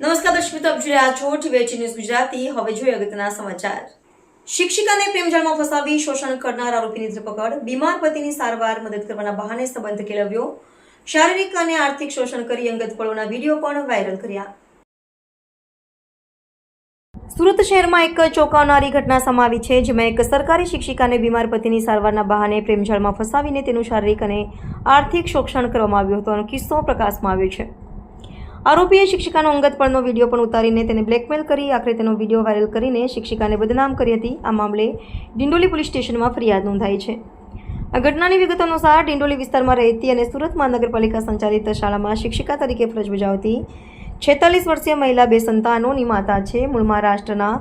નમસ્કાર દર્શક મિત્રો, આપ રહ્યા છો ટીવી ન્યૂઝ ગુજરાતી. હવે જોઈએ અગત્યના સમાચાર. શિક્ષિકાને પ્રેમજાળમાં ફસાવી શોષણ કરનાર આરોપીની ધરપકડ. બીમાર પતિની સારવાર મદદ કરવાના બહાને સંબંધ કેળવ્યો. શારીરિક અને આર્થિક શોષણ કરી અંગત પળોના વીડિયો પણ વાયરલ કર્યા. સુરત શહેરમાં એક ચોંકાવનારી ઘટના સમાવી છે, જેમાં એક સરકારી શિક્ષિકાને બીમાર પતિની સારવારના બહાને પ્રેમજાળમાં ફસાવીને તેનું શારીરિક અને આર્થિક શોષણ કરવામાં આવ્યું હતું. અને કિસ્સો પ્રકાશમાં આવ્યો છે. આરોપીએ શિક્ષિકાનો અંગત પળનો વીડિયો પણ ઉતારીને તેને બ્લેકમેલ કરી, આખરે તેનો વીડિયો વાયરલ કરીને શિક્ષિકાને બદનામ કરી હતી. આ મામલે ડિંડોલી પોલીસ સ્ટેશનમાં ફરિયાદ નોંધાઈ છે. આ ઘટનાની વિગત અનુસાર ડિંડોલી વિસ્તારમાં રહેતી અને સુરત મહાનગરપાલિકા સંચાલિત શાળામાં શિક્ષિકા તરીકે ફરજ બજાવતી છેતાલીસ વર્ષીય મહિલા, બે સંતાનોની માતા છે. મૂળ મહારાષ્ટ્રના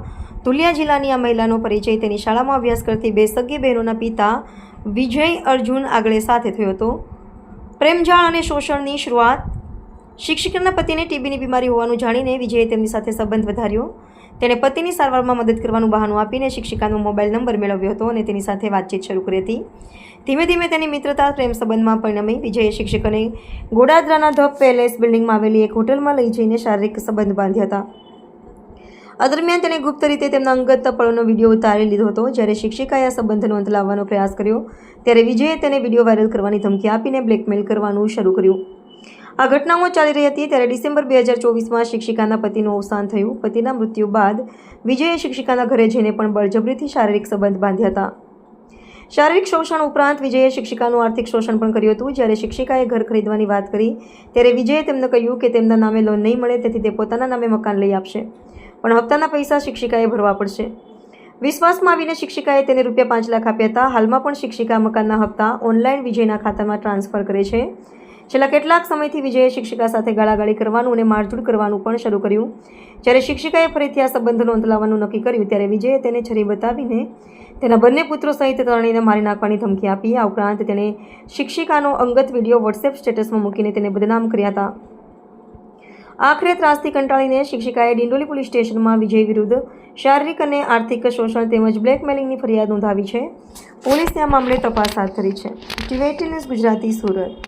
ધુલિયા જિલ્લાની આ મહિલાનો પરિચય તેની શાળામાં અભ્યાસ કરતી બે સગી બહેનોના પિતા વિજય અર્જુન આગળે સાથે થયો હતો. પ્રેમજાળ અને શોષણની શરૂઆત શિક્ષિકાના પતિને ટીબીની બીમારી હોવાનું જાણીને વિજયે તેમની સાથે સંબંધ વધાર્યો. તેણે પતિની સારવારમાં મદદ કરવાનું બહાનું આપીને શિક્ષિકાનો મોબાઈલ નંબર મેળવ્યો હતો અને તેની સાથે વાતચીત શરૂ કરી હતી. ધીમે ધીમે તેની મિત્રતા, પ્રેમ સંબંધમાં પરિણમી. વિજયે શિક્ષકોને ગોડાદરાના ધ પેલેસ બિલ્ડિંગમાં આવેલી એક હોટલમાં લઈ જઈને શારીરિક સંબંધ બાંધ્યા હતા. આ દરમિયાન તેણે ગુપ્ત રીતે તેમના અંગત પળોનો વીડિયો ઉતારી લીધો હતો. જ્યારે શિક્ષિકાએ આ સંબંધનો અંત લાવવાનો પ્રયાસ કર્યો, ત્યારે વિજયે તેને વીડિયો વાયરલ કરવાની ધમકી આપીને બ્લેકમેલ કરવાનું શરૂ કર્યું. આ ઘટનાઓ ચાલી રહી હતી ત્યારે ડિસેમ્બર બે હજાર ચોવીસમાં શિક્ષિકાના પતિનું અવસાન થયું. પતિના મૃત્યુ બાદ વિજયે શિક્ષિકાના ઘરે જઈને પણ બળજબરીથી શારીરિક સંબંધ બાંધ્યા હતા. શારીરિક શોષણ ઉપરાંત વિજયે શિક્ષિકાનું આર્થિક શોષણ પણ કર્યું હતું. જ્યારે શિક્ષિકાએ ઘર ખરીદવાની વાત કરી, ત્યારે વિજયે તેમને કહ્યું કે તેમના નામે લોન નહીં મળે, તેથી તે પોતાના નામે મકાન લઈ આપશે. પણ હપ્તાના પૈસા શિક્ષિકાએ ભરવા પડશે. વિશ્વાસમાં આવીને શિક્ષિકાએ તેને રૂપિયા પાંચ લાખ આપ્યા હતા. હાલમાં પણ શિક્ષિકા મકાનના હપ્તા ઓનલાઈન વિજયના ખાતામાં ટ્રાન્સફર કરે છે. છેલ્લા કેટલાક સમયથી વિજયે શિક્ષિકા સાથે ગાળાગાળી કરવાનું અને મારઝૂડ કરવાનું પણ શરૂ કર્યું. જ્યારે શિક્ષિકાએ ફરીથી આ સંબંધ નોંધ લાવવાનું નક્કી કર્યું, ત્યારે વિજયે તેને છરી બતાવીને તેના બંને પુત્રો સહિત ત્રણેયને મારી નાખવાની ધમકી આપી. આ ઉપરાંત તેણે શિક્ષિકાનો અંગત વીડિયો વોટ્સએપ સ્ટેટસમાં મૂકીને તેને બદનામ કર્યા હતા. આખરે ત્રાસથી કંટાળીને શિક્ષિકાએ ડિંડોલી પોલીસ સ્ટેશનમાં વિજય વિરુદ્ધ શારીરિક અને આર્થિક શોષણ તેમજ બ્લેકમેલિંગની ફરિયાદ નોંધાવી છે. પોલીસે આ મામલે તપાસ હાથ ધરી છે. TV news Gujarati Surat.